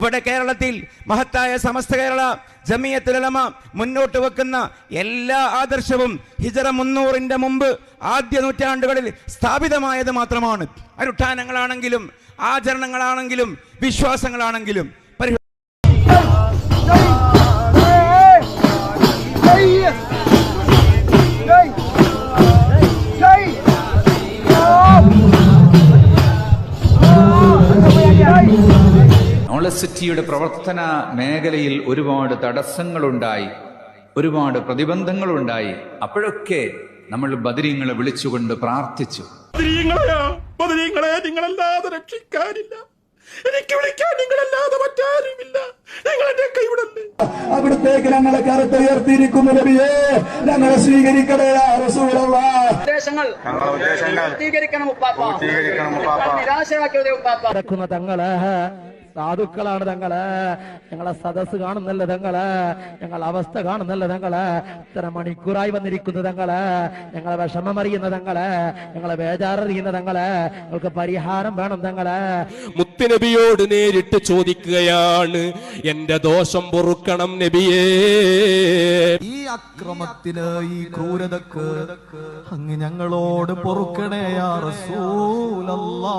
ഇവിടെ കേരളത്തിൽ മഹത്തായ സമസ്ത കേരള ജമിയത്തിലമ മുന്നോട്ട് വെക്കുന്ന എല്ലാ ആദർശവും ഹിജറ മുന്നൂറിന്റെ മുമ്പ് ആദ്യ നൂറ്റാണ്ടുകളിൽ സ്ഥാപിതമായത് മാത്രമാണ്. അനുഷ്ഠാനങ്ങളാണെങ്കിലും ആചരണങ്ങളാണെങ്കിലും വിശ്വാസങ്ങളാണെങ്കിലും പരി നോളസിറ്റിയുടെ പ്രവർത്തന മേഖലയിൽ ഒരുപാട് തടസ്സങ്ങളുണ്ടായി ഒരുപാട് പ്രതിബന്ധങ്ങളുണ്ടായി. അപ്പോഴൊക്കെ നമ്മൾ ബദരീങ്ങളെ വിളിച്ചുകൊണ്ട് പ്രാർത്ഥിച്ചു. ബദരീങ്ങളെ നിങ്ങളല്ലാതെ രക്ഷിക്കാനില്ല. എനിക്ക് വിളിക്കാൻ നിങ്ങളല്ലാതെ മറ്റാരുമില്ല. നിങ്ങൾ എന്നെ കൈവിടല്ലേ? അവിടത്തേക്ക് ഞങ്ങളെ കരത്തുയർത്തിയിരിക്കുന്നു നബിയെ. ഞങ്ങളെ സ്വീകരിക്കണേ റസൂലല്ലാഹ് ഉദ്ദേശങ്ങൾ. പൂർത്തീകരിക്കണം ഉപ്പാപ്പ. നിരാശരാക്കിയത് ഉപ്പാപ്പ. നടക്കുന്ന തങ്ങൾ സാധുക്കളാണ് തങ്ങൾ. ഞങ്ങളെ സദസ് കാണുന്നല്ല തങ്ങൾ? ഞങ്ങൾ അവസ്ഥ കാണുന്നല്ല തങ്ങൾ? ഇത്ര മണിക്കൂറായി വന്നിരിക്കുന്ന തങ്ങൾ. ഞങ്ങളെ വിഷമം അറിയുന്ന തങ്ങൾ. ഞങ്ങളെ ബേജാററിയുന്ന തങ്ങൾ. ഞങ്ങൾക്ക് പരിഹാരം വേണം തങ്ങൾ. മുത്തുനബിയോട് നേരിട്ട് ചോദിക്കുകയാണ് എന്റെ ദോഷം പൊറുക്കണം നബിയേ. ഈ അക്രമത്തിന് ഈ ക്രൂരതക്ക് അങ്ങ് ഞങ്ങളോട് പൊറുക്കണേ യാ റസൂലല്ലാ.